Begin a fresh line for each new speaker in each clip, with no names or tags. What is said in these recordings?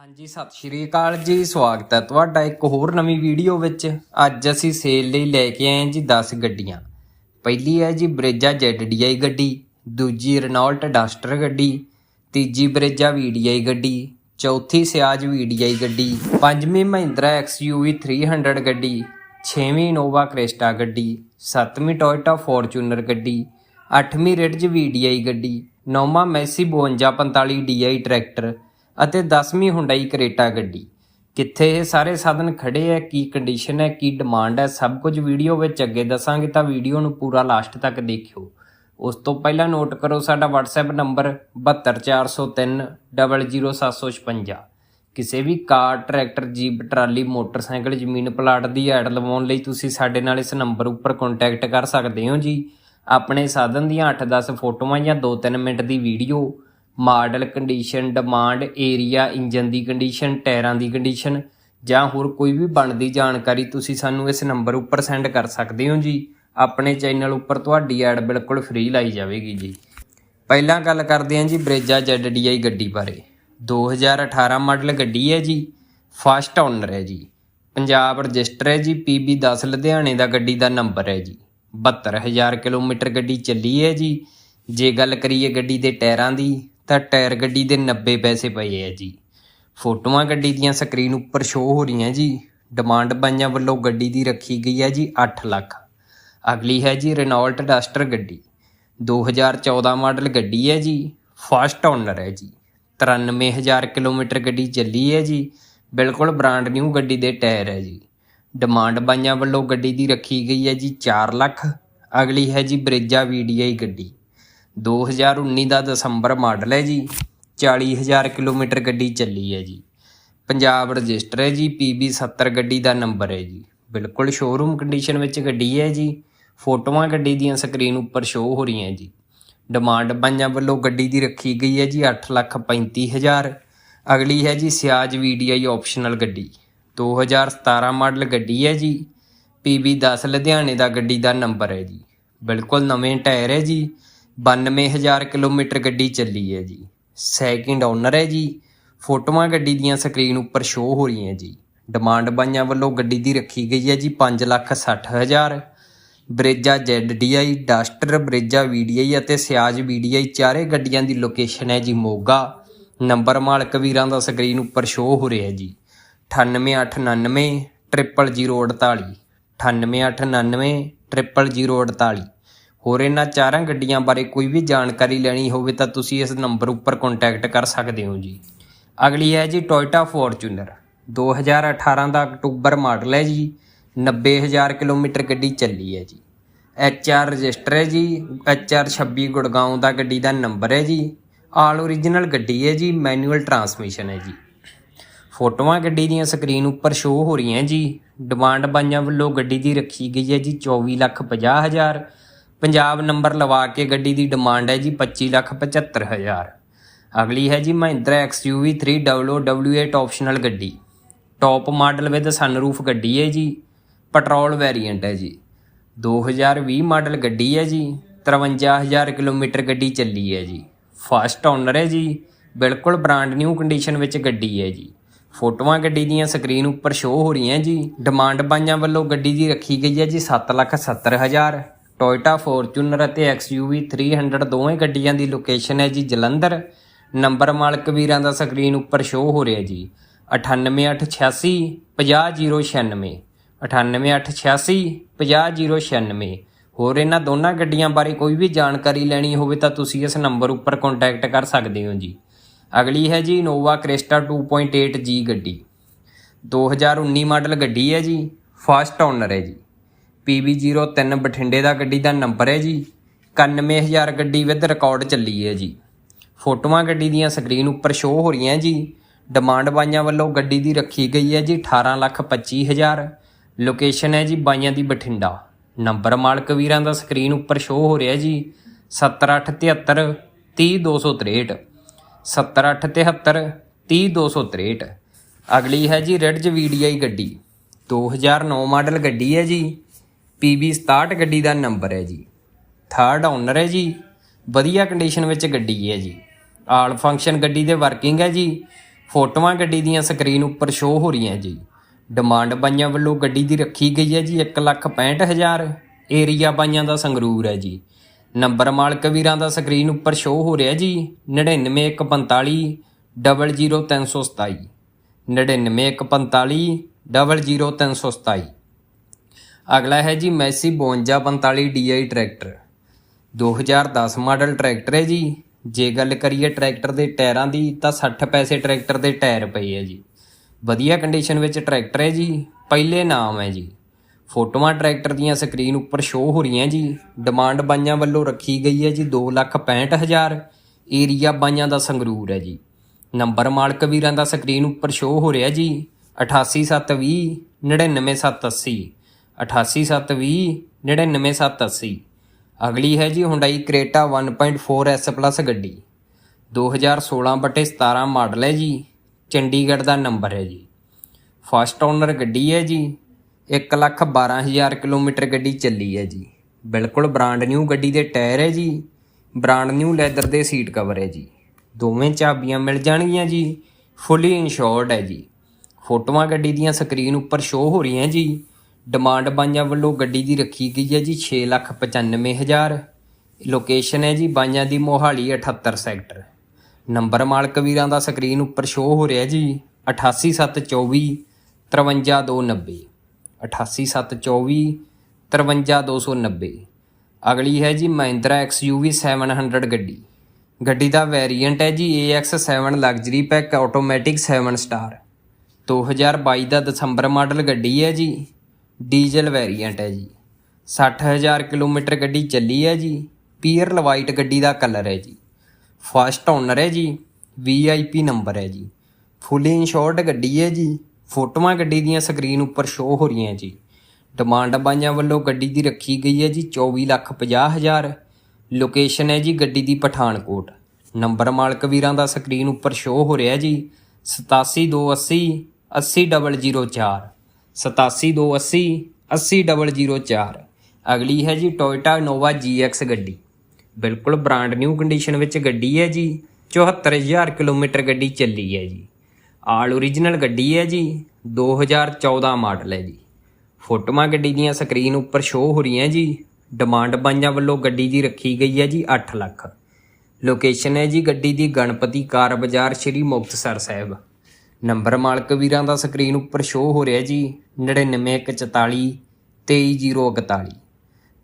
ਹਾਂਜੀ, ਸਤਿ ਸ਼੍ਰੀ ਅਕਾਲ ਜੀ। ਸਵਾਗਤ ਹੈ ਤੁਹਾਡਾ ਇੱਕ ਹੋਰ ਨਵੀਂ ਵੀਡੀਓ ਵਿੱਚ। ਅੱਜ ਅਸੀਂ ਸੇਲ ਲਈ ਲੈ ਕੇ ਆਏ ਹਾਂ ਜੀ 10 ਗੱਡੀਆਂ। ਪਹਿਲੀ ਹੈ ਜੀ ਬਰੇਜਾ ZDI ਗੱਡੀ, ਦੂਜੀ ਰਨੋਲਟ ਡਸਟਰ ਗੱਡੀ, ਤੀਜੀ ਬਰੇਜਾ VDI ਗੱਡੀ, ਚੌਥੀ ਸਿਆਜ VDI ਗੱਡੀ, ਪੰਜਵੀਂ ਮਹਿੰਦਰਾ XUV 300 ਗੱਡੀ, ਛੇਵੀਂ ਇਨੋਵਾ ਕ੍ਰਿਸਟਾ ਗੱਡੀ, ਸੱਤਵੀਂ ਟੋਇਟਾ ਫੋਰਚੂਨਰ ਗੱਡੀ, ਅੱਠਵੀਂ ਰਿਡਜ VDI ਗੱਡੀ, ਨੌਵਾਂ ਮੈਸੀ 5245 DI ਟਰੈਕਟਰ ਅਤੇ 10ਵੀਂ ਹੁੰਡਈ ਕਰੇਟਾ ਗੱਡੀ। ਕਿੱਥੇ ਇਹ ਸਾਰੇ ਸਾਧਨ ਖੜੇ ਹੈ ਕੀ ਕੰਡੀਸ਼ਨ ਹੈ ਕੀ ਡਿਮਾਂਡ ਹੈ ਸਭ ਕੁਝ ਵੀਡੀਓ ਵਿੱਚ ਅੱਗੇ ਦੱਸਾਂਗੇ ਤਾਂ ਵੀਡੀਓ ਨੂੰ ਪੂਰਾ ਲਾਸਟ ਤੱਕ ਦੇਖਿਓ। ਉਸ ਤੋਂ ਪਹਿਲਾਂ ਨੋਟ ਕਰੋ ਸਾਡਾ WhatsApp ਨੰਬਰ 72403 00756 ਕਿਸੇ ਵੀ car tractor jeep trolley, motorcycle, ਜ਼ਮੀਨ ਪਲਾਟ ਦੀ ਐਡ ਲਵਾਉਣ ਲਈ ਤੁਸੀਂ ਸਾਡੇ ਨਾਲ ਇਸ ਨੰਬਰ ਉੱਪਰ ਕੰਟੈਕਟ ਕਰ ਸਕਦੇ ਹੋ ਜੀ। ਆਪਣੇ ਸਾਧਨ ਦੀਆਂ 8-10 ਫੋਟੋਆਂ ਜਾਂ 2-3 ਮਿੰਟ ਦੀ video model condition demand area engine ਦੀ ਕੰਡੀਸ਼ਨ ਟਾਇਰਾਂ ਦੀ ਕੰਡੀਸ਼ਨ ਜਾਂ ਹੋਰ ਕੋਈ ਵੀ ਬਣਦੀ ਜਾਣਕਾਰੀ ਤੁਸੀਂ ਸਾਨੂੰ ਇਸ ਨੰਬਰ ਉੱਪਰ ਸੈਂਡ ਕਰ ਸਕਦੇ ਹੋ ਜੀ। ਆਪਣੇ ਚੈਨਲ ਉੱਪਰ ਤੁਹਾਡੀ ਐਡ ਬਿਲਕੁਲ ਫ੍ਰੀ ਲਾਈ ਜਾਵੇਗੀ ਜੀ। ਪਹਿਲਾਂ ਗੱਲ ਕਰਦੇ ਹਾਂ ਜੀ ਬਰੇਜਾ ZDI ਗੱਡੀ ਬਾਰੇ। 2018 ਮਾਡਲ ਗੱਡੀ ਹੈ ਜੀ। ਫਸਟ ਓਨਰ ਹੈ ਜੀ। ਪੰਜਾਬ ਰਜਿਸਟਰ ਹੈ ਜੀ। PB10 ਲੁਧਿਆਣੇ ਦਾ ਗੱਡੀ ਦਾ ਨੰਬਰ ਹੈ ਜੀ। 72000 ਕਿਲੋਮੀਟਰ ਗੱਡੀ ਚੱਲੀ ਹੈ ਜੀ। ਜੇ ਗੱਲ ਕਰੀਏ ਗੱਡੀ ਦੇ ਟਾਇਰਾਂ ਦੀ ਤਾਂ ਟਾਇਰ ਗੱਡੀ ਦੇ 90 ਪੈਸੇ ਪਏ ਹੈ ਜੀ। ਫੋਟੋਆਂ ਗੱਡੀ ਦੀਆਂ ਸਕਰੀਨ ਉੱਪਰ ਸ਼ੋਅ ਹੋ ਰਹੀਆਂ ਜੀ। ਡਿਮਾਂਡ ਬਾਈਆਂ ਵੱਲੋਂ ਗੱਡੀ ਦੀ ਰੱਖੀ ਗਈ ਹੈ ਜੀ 8 ਲੱਖ। ਅਗਲੀ ਹੈ ਜੀ ਰੈਨੋਲਟ ਡਸਟਰ ਗੱਡੀ। 2014 ਮਾਡਲ ਗੱਡੀ ਹੈ ਜੀ। ਫਾਸਟ ਓਨਰ ਹੈ ਜੀ। 93000 ਕਿਲੋਮੀਟਰ ਗੱਡੀ ਚੱਲੀ ਹੈ ਜੀ। ਬਿਲਕੁਲ ਬ੍ਰਾਂਡ ਨਿਊ ਗੱਡੀ ਦੇ ਟਾਇਰ ਹੈ ਜੀ। ਡਿਮਾਂਡ ਬਾਈਆਂ ਵੱਲੋਂ ਗੱਡੀ ਦੀ ਰੱਖੀ ਗਈ ਹੈ ਜੀ 4 ਲੱਖ। ਅਗਲੀ ਹੈ ਜੀ ਬਰੇਜਾ VDI ਗੱਡੀ। 2019 ਦਾ ਦਸੰਬਰ ਮਾਡਲ ਹੈ ਜੀ। 40000 ਕਿਲੋਮੀਟਰ ਗੱਡੀ ਚੱਲੀ ਹੈ ਜੀ। ਪੰਜਾਬ ਰਜਿਸਟਰ ਹੈ ਜੀ PB 70 ਗੱਡੀ ਦਾ ਨੰਬਰ ਹੈ ਜੀ। ਬਿਲਕੁਲ ਸ਼ੋਰੂਮ ਕੰਡੀਸ਼ਨ ਵਿੱਚ ਗੱਡੀ ਹੈ ਜੀ। ਫੋਟੋਆਂ ਗੱਡੀ ਦੀਆਂ ਸਕਰੀਨ ਉੱਪਰ ਸ਼ੋਅ ਹੋ ਰਹੀਆਂ ਜੀ। ਡਿਮਾਂਡ ਬਾਈਆਂ ਵੱਲੋਂ ਗੱਡੀ ਦੀ ਰੱਖੀ ਗਈ ਹੈ ਜੀ 835000 ਅਗਲੀ ਹੈ ਜੀ ਸਿਆਜ VDI ਆਪਸ਼ਨਲ ਗੱਡੀ। 2017 ਮਾਡਲ ਗੱਡੀ ਹੈ ਜੀ। PB 10 ਲੁਧਿਆਣੇ ਦਾ ਗੱਡੀ ਦਾ ਨੰਬਰ ਹੈ ਜੀ। ਬਿਲਕੁਲ ਨਵੇਂ ਟਾਇਰ ਹੈ ਜੀ। 92000 ਕਿਲੋਮੀਟਰ ਗੱਡੀ ਚੱਲੀ ਹੈ ਜੀ। ਸੈਕਿੰਡ ਓਨਰ ਹੈ ਜੀ। ਫੋਟੋਆਂ ਗੱਡੀ ਦੀਆਂ ਸਕਰੀਨ ਉੱਪਰ ਸ਼ੋ ਹੋ ਰਹੀਆਂ ਜੀ। ਡਿਮਾਂਡ ਬਾਈਆਂ ਵੱਲੋਂ ਗੱਡੀ ਦੀ ਰੱਖੀ ਗਈ ਹੈ ਜੀ 560000 Brezza ZDI Duster Brezza VDI ਅਤੇ ਸਿਆਜ VDI ਚਾਰੇ ਗੱਡੀਆਂ ਦੀ ਲੋਕੇਸ਼ਨ ਹੈ ਜੀ ਮੋਗਾ। ਨੰਬਰ ਮਾਲਕ ਵੀਰਾਂ ਦਾ ਸਕਰੀਨ ਉੱਪਰ ਸ਼ੋ ਹੋ ਰਿਹਾ ਜੀ। 98899 00048 98899 00048 ਹੋਰ ਇਹਨਾਂ ਚਾਰਾਂ ਗੱਡੀਆਂ ਬਾਰੇ ਕੋਈ ਵੀ ਜਾਣਕਾਰੀ ਲੈਣੀ ਹੋਵੇ ਤਾਂ ਤੁਸੀਂ ਇਸ ਨੰਬਰ ਉੱਪਰ ਕੰਟੈਕਟ ਕਰ ਸਕਦੇ ਹੋ ਜੀ। ਅਗਲੀ ਹੈ ਜੀ ਟੋਇਟਾ ਫੋਰਚੂਨਰ 2018 ਦਾ ਅਕਤੂਬਰ ਮਾਡਲ ਹੈ ਜੀ 90000 ਕਿਲੋਮੀਟਰ ਗੱਡੀ ਚੱਲੀ ਹੈ ਜੀ। HR ਰਜਿਸਟਰ ਹੈ ਜੀ HR 26 ਗੁੜਗਾਉਂ ਦਾ ਗੱਡੀ ਦਾ ਨੰਬਰ ਹੈ ਜੀ। ਆਲ ਓਰੀਜਨਲ ਗੱਡੀ ਹੈ ਜੀ ਮੈਨੂਅਲ ਟਰਾਂਸਮਿਸ਼ਨ ਹੈ ਜੀ। ਫੋਟੋਆਂ ਗੱਡੀ ਦੀਆਂ ਸਕਰੀਨ ਉੱਪਰ ਸ਼ੋਅ ਹੋ ਰਹੀਆਂ ਜੀ। ਡਿਮਾਂਡ ਬਾਈਆਂ ਵੱਲੋਂ ਗੱਡੀ ਦੀ ਰੱਖੀ ਗਈ ਹੈ ਜੀ 24 ਲੱਖ 50 ਹਜ਼ਾਰ। ਪੰਜਾਬ ਨੰਬਰ ਲਵਾ ਕੇ ਗੱਡੀ ਦੀ ਡਿਮਾਂਡ ਹੈ ਜੀ 25 ਲੱਖ 75 ਹਜ਼ਾਰ। ਅਗਲੀ ਹੈ ਜੀ ਮਹਿੰਦਰਾ XUV 300W8 ਆਪਸ਼ਨਲ ਗੱਡੀ। ਟੌਪ ਮਾਡਲ ਵਿਦ ਸਨਰੂਫ ਗੱਡੀ ਹੈ ਜੀ। ਪੈਟਰੋਲ ਵੇਰੀਐਂਟ ਹੈ ਜੀ। 2020 ਮਾਡਲ ਗੱਡੀ ਹੈ ਜੀ। 53000 ਕਿਲੋਮੀਟਰ ਗੱਡੀ ਚੱਲੀ ਹੈ ਜੀ। ਫਸਟ ਓਨਰ ਹੈ ਜੀ। ਬਿਲਕੁਲ ਬ੍ਰਾਂਡ ਨਿਊ ਕੰਡੀਸ਼ਨ ਵਿੱਚ ਗੱਡੀ ਹੈ ਜੀ। ਫੋਟੋਆਂ ਗੱਡੀ ਦੀਆਂ ਸਕਰੀਨ ਉੱਪਰ ਸ਼ੋ ਹੋ ਰਹੀਆਂ ਜੀ। ਡਿਮਾਂਡ ਬਾਈਆਂ ਵੱਲੋਂ ਗੱਡੀ ਦੀ ਰੱਖੀ ਗਈ ਹੈ ਜੀ 770000 ਟੋਇਟਾ, ਫੋਰਚੂਨਰ ਅਤੇ XUV 300 ਦੋਵੇਂ ਗੱਡੀਆਂ ਦੀ ਲੋਕੇਸ਼ਨ ਹੈ ਜੀ ਜਲੰਧਰ। ਨੰਬਰ ਮਾਲਕ ਵੀਰਾਂ ਦਾ ਸਕਰੀਨ ਉੱਪਰ ਸ਼ੋ ਹੋ ਰਿਹਾ ਜੀ। 98886 50096 98886 50096 ਹੋਰ ਇਹਨਾਂ ਦੋਨਾਂ ਗੱਡੀਆਂ ਬਾਰੇ ਕੋਈ ਵੀ ਜਾਣਕਾਰੀ ਲੈਣੀ ਹੋਵੇ ਤਾਂ ਤੁਸੀਂ ਇਸ ਨੰਬਰ ਉੱਪਰ ਕੰਟੈਕਟ ਕਰ ਸਕਦੇ ਹੋ ਜੀ। ਅਗਲੀ ਹੈ ਜੀ ਇਨੋਵਾ ਕ੍ਰਿਸਟਾ 2.8G ਗੱਡੀ। 2019 ਮਾਡਲ ਗੱਡੀ ਹੈ ਜੀ। ਫਸਟ ਓਨਰ ਹੈ ਜੀ। PB03 ਬਠਿੰਡੇ ਦਾ ਗੱਡੀ ਦਾ ਨੰਬਰ ਹੈ ਜੀ। 91000 ਗੱਡੀ ਵਿਦ ਰਿਕਾਰਡ ਚੱਲੀ ਹੈ ਜੀ। ਫੋਟੋਆਂ ਗੱਡੀ ਦੀਆਂ ਸਕਰੀਨ ਉੱਪਰ ਸ਼ੋਅ ਹੋ ਰਹੀਆਂ ਜੀ। ਡਿਮਾਂਡ ਬਾਈਆਂ ਵੱਲੋਂ ਗੱਡੀ ਦੀ ਰੱਖੀ ਗਈ ਹੈ ਜੀ 18 ਲੱਖ 25 ਹਜ਼ਾਰ। ਲੋਕੇਸ਼ਨ ਹੈ ਜੀ ਬਾਈਆਂ ਦੀ ਬਠਿੰਡਾ। ਨੰਬਰ ਮਾਲਕ ਵੀਰਾਂ ਦਾ ਸਕਰੀਨ ਉੱਪਰ ਸ਼ੋਅ ਹੋ ਰਿਹਾ ਜੀ। 7873 30263 7873 30263 ਅਗਲੀ ਹੈ ਜੀ ਰਿਡਜ VDI ਗੱਡੀ। 2009 ਮਾਡਲ ਗੱਡੀ ਹੈ ਜੀ। PB 67 ਗੱਡੀ ਦਾ ਨੰਬਰ ਹੈ ਜੀ। ਥਰਡ ਓਨਰ ਹੈ ਜੀ। ਵਧੀਆ ਕੰਡੀਸ਼ਨ ਵਿੱਚ ਗੱਡੀ ਹੈ ਜੀ। ਆਲ ਫੰਕਸ਼ਨ ਗੱਡੀ ਦੇ ਵਰਕਿੰਗ ਹੈ ਜੀ। ਫੋਟੋਆਂ ਗੱਡੀ ਦੀਆਂ ਸਕਰੀਨ ਉੱਪਰ ਸ਼ੋ ਹੋ ਰਹੀਆਂ ਜੀ। ਡਿਮਾਂਡ ਬਾਈਆਂ ਵੱਲੋਂ ਗੱਡੀ ਦੀ ਰੱਖੀ ਗਈ ਹੈ ਜੀ। 165000 ਏਰੀਆ ਬਾਈਆਂ ਦਾ ਸੰਗਰੂਰ ਹੈ ਜੀ। ਨੰਬਰ ਮਾਲਕ ਵੀਰਾਂ ਦਾ ਸਕਰੀਨ ਉੱਪਰ ਸ਼ੋ ਹੋ ਰਿਹਾ ਜੀ। 99145 00327 99145 00327 ਅਗਲਾ ਹੈ ਜੀ Massey 5245 DI tractor. 2010 model tractor ਹੈ ਜੀ। ਜੇ ਗੱਲ ਕਰੀਏ ਟਰੈਕਟਰ ਦੇ ਟਾਇਰਾਂ ਦੀ, ਤਾਂ 60 ਪੈਸੇ ਟਰੈਕਟਰ ਦੇ ਟਾਇਰ ਪਏ ਹੈ ਜੀ। ਵਧੀਆ ਕੰਡੀਸ਼ਨ ਵਿੱਚ ਟਰੈਕਟਰ ਹੈ ਜੀ। ਪਹਿਲੇ ਨਾਮ ਹੈ ਜੀ। ਫੋਟੋਆਂ ਟਰੈਕਟਰ ਦੀਆਂ ਸਕਰੀਨ ਉੱਪਰ ਸ਼ੋ ਹੋ ਰਹੀਆਂ ਜੀ। ਡਿਮਾਂਡ ਬਾਈਆਂ ਵੱਲੋਂ ਰੱਖੀ ਗਈ ਹੈ ਜੀ 265000 ਏਰੀਆ ਬਾਈਆਂ ਦਾ ਸੰਗਰੂਰ ਹੈ ਜੀ। ਨੰਬਰ ਮਾਲਕ ਵੀਰਾਂ ਦਾ ਸਕਰੀਨ ਉੱਪਰ ਸ਼ੋ ਹੋ ਰਿਹਾ ਜੀ। 88720 99780 88720 99780 ਅਗਲੀ ਹੈ ਜੀ ਹੁੰਡਾਈ ਕ੍ਰੇਟਾ 1.4 S ਪਲੱਸ ਗੱਡੀ। 2016 ਬਟੇ 17 ਮਾਡਲ ਹੈ ਜੀ। ਚੰਡੀਗੜ੍ਹ ਦਾ ਨੰਬਰ ਹੈ ਜੀ। ਫਸਟ ਓਨਰ ਗੱਡੀ ਹੈ ਜੀ। 112000 ਕਿਲੋਮੀਟਰ ਗੱਡੀ ਚੱਲੀ ਹੈ ਜੀ। ਬਿਲਕੁਲ ਬ੍ਰਾਂਡ ਨਿਊ ਗੱਡੀ ਦੇ ਟਾਇਰ ਹੈ ਜੀ। ਬ੍ਰਾਂਡ ਨਿਊ ਲੈਦਰ ਦੇ ਸੀਟ ਕਵਰ ਹੈ ਜੀ। ਦੋਵੇਂ ਚਾਬੀਆਂ ਮਿਲ ਜਾਣਗੀਆਂ ਜੀ। ਫੁੱਲੀ ਇੰਸ਼ੋਰਡ ਹੈ ਜੀ। ਫੋਟੋਆਂ ਗੱਡੀ ਦੀਆਂ ਸਕਰੀਨ ਉੱਪਰ ਸ਼ੋ ਹੋ ਰਹੀਆਂ ਜੀ। ਡਿਮਾਂਡ ਬਾਈਆਂ ਵੱਲੋਂ ਗੱਡੀ ਦੀ ਰੱਖੀ ਗਈ ਹੈ ਜੀ 695000 ਲੋਕੇਸ਼ਨ ਹੈ ਜੀ, ਬਾਈਆਂ ਦੀ ਮੋਹਾਲੀ 78 ਸੈਕਟਰ। ਨੰਬਰ ਮਾਲਕ ਵੀਰਾਂ ਦਾ ਸਕਰੀਨ ਉੱਪਰ ਸ਼ੋ ਹੋ ਰਿਹਾ ਜੀ 88724 53290 88724 53290 ਅਗਲੀ ਹੈ ਜੀ, ਮਹਿੰਦਰਾ XUV 700 ਗੱਡੀ। ਗੱਡੀ ਦਾ ਵੇਰੀਐਂਟ ਹੈ ਜੀ AX7 luxury pack automatic 7 star. 2022 ਦਾ ਦਸੰਬਰ ਮਾਡਲ ਗੱਡੀ ਹੈ ਜੀ। ਡੀਜ਼ਲ ਵੇਰੀਐਂਟ ਹੈ ਜੀ। 60000 ਕਿਲੋਮੀਟਰ ਗੱਡੀ ਚੱਲੀ ਹੈ ਜੀ। ਪੀਅਰਲ ਵਾਈਟ ਗੱਡੀ ਦਾ ਕਲਰ ਹੈ ਜੀ। ਫਸਟ ਓਨਰ ਹੈ ਜੀ। ਵੀਆਈਪੀ ਨੰਬਰ ਹੈ ਜੀ। ਫੁੱਲੀ ਇਨਸ਼ੋਰਡ ਗੱਡੀ ਹੈ ਜੀ। ਫੋਟੋਆਂ ਗੱਡੀ ਦੀਆਂ ਸਕਰੀਨ ਉੱਪਰ ਸ਼ੋ ਹੋ ਰਹੀਆਂ ਜੀ। ਡਿਮਾਂਡ ਬਾਈਆਂ ਵੱਲੋਂ ਗੱਡੀ ਦੀ ਰੱਖੀ ਗਈ ਹੈ ਜੀ 2450000 ਲੋਕੇਸ਼ਨ ਹੈ ਜੀ ਗੱਡੀ ਦੀ ਪਠਾਨਕੋਟ। ਨੰਬਰ ਮਾਲਕ ਵੀਰਾਂ ਦਾ ਸਕਰੀਨ ਉੱਪਰ ਸ਼ੋ ਹੋ ਰਿਹਾ ਜੀ। 87280 80004 87280 80004 ਅਗਲੀ ਹੈ ਜੀ ਟੋਇਟਾ ਇਨੋਵਾ GX ਗੱਡੀ। ਬਿਲਕੁਲ ਬ੍ਰਾਂਡ ਨਿਊ ਕੰਡੀਸ਼ਨ ਵਿੱਚ ਗੱਡੀ ਹੈ ਜੀ। 74000 ਕਿਲੋਮੀਟਰ ਗੱਡੀ ਚੱਲੀ ਹੈ ਜੀ। ਆਲ ਓਰੀਜਨਲ ਗੱਡੀ ਹੈ ਜੀ। 2014 ਮਾਡਲ ਹੈ ਜੀ। ਫੋਟੋਆਂ ਗੱਡੀ ਦੀਆਂ ਸਕਰੀਨ ਉੱਪਰ ਸ਼ੋ ਹੋ ਰਹੀਆਂ ਜੀ। ਡਿਮਾਂਡ ਬਾਈਆਂ ਵੱਲੋਂ ਗੱਡੀ ਦੀ ਰੱਖੀ ਗਈ ਹੈ ਜੀ 8 ਲੱਖ। ਲੋਕੇਸ਼ਨ ਹੈ ਜੀ ਗੱਡੀ ਦੀ ਗਣਪਤੀ ਕਾਰ ਬਾਜ਼ਾਰ ਸ਼੍ਰੀ ਮੁਕਤਸਰ ਸਾਹਿਬ। ਨੰਬਰ ਮਾਲਕ ਵੀਰਾਂ ਦਾ ਸਕਰੀਨ ਉੱਪਰ ਸ਼ੋ ਹੋ ਰਿਹਾ ਜੀ 99144 23041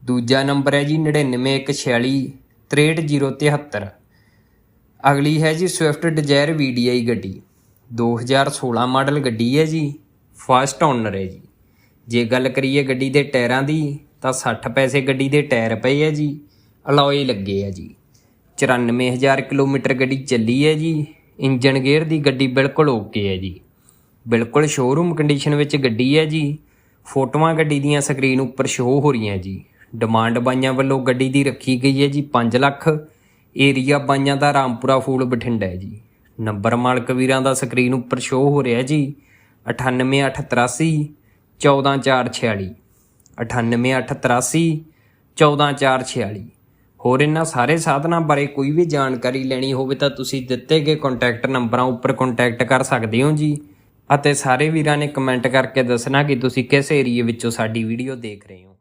ਦੂਜਾ ਨੰਬਰ ਹੈ ਜੀ 99146 63073 ਅਗਲੀ ਹੈ ਜੀ ਸਵਿਫਟ ਡਿਜ਼ਾਇਰ VDI ਗੱਡੀ। 2016 ਮਾਡਲ ਗੱਡੀ ਹੈ ਜੀ ਫਸਟ ਓਨਰ ਹੈ ਜੀ। ਜੇ ਗੱਲ ਕਰੀਏ ਗੱਡੀ ਦੇ ਟਾਇਰਾਂ ਦੀ, ਤਾਂ 60 ਪੈਸੇ ਗੱਡੀ ਦੇ ਟਾਇਰ ਪਏ ਹੈ ਜੀ, ਅਲੋਏ ਲੱਗੇ ਹੈ ਜੀ। 94000 ਕਿਲੋਮੀਟਰ ਗੱਡੀ ਚੱਲੀ ਹੈ ਜੀ ਇੰਜਨ ਗੇਅਰ ਦੀ ਗੱਡੀ ਬਿਲਕੁਲ ਓਕੇ ਹੈ ਜੀ। ਬਿਲਕੁਲ ਸ਼ੋਰੂਮ ਕੰਡੀਸ਼ਨ ਵਿੱਚ ਗੱਡੀ ਹੈ ਜੀ। ਫੋਟੋਆਂ ਗੱਡੀ ਦੀਆਂ ਸਕਰੀਨ ਉੱਪਰ ਸ਼ੋ ਹੋ ਰਹੀਆਂ ਜੀ। ਡਿਮਾਂਡ ਬਾਈਆਂ ਵੱਲੋਂ ਗੱਡੀ ਦੀ ਰੱਖੀ ਗਈ ਹੈ ਜੀ 5 ਲੱਖ। ਏਰੀਆ ਬਾਈਆਂ ਦਾ ਰਾਮਪੁਰਾ ਫੂਲ ਬਠਿੰਡਾ ਹੈ ਜੀ। ਨੰਬਰ ਮਾਲਕ ਵੀਰਾਂ ਦਾ ਸਕਰੀਨ ਉੱਪਰ ਸ਼ੋ ਹੋ ਰਿਹਾ ਜੀ। 98883 14446 98883 14446 ਹੋਰ ਇਹਨਾਂ ਸਾਰੇ ਸਾਧਨਾਂ ਬਾਰੇ ਕੋਈ ਵੀ ਜਾਣਕਾਰੀ ਲੈਣੀ ਹੋਵੇ ਤਾਂ ਤੁਸੀਂ ਦਿੱਤੇ ਗਏ ਕੰਟੈਕਟ ਨੰਬਰਾਂ ਉੱਪਰ ਕੰਟੈਕਟ ਕਰ ਸਕਦੇ ਹੋ ਜੀ। ਅਤੇ ਸਾਰੇ ਵੀਰਾਂ ਨੇ ਕਮੈਂਟ ਕਰਕੇ ਦੱਸਣਾ ਕਿ ਤੁਸੀਂ ਕਿਸ ਏਰੀਏ ਵਿੱਚੋਂ ਸਾਡੀ ਵੀਡੀਓ ਦੇਖ ਰਹੇ ਹੋ।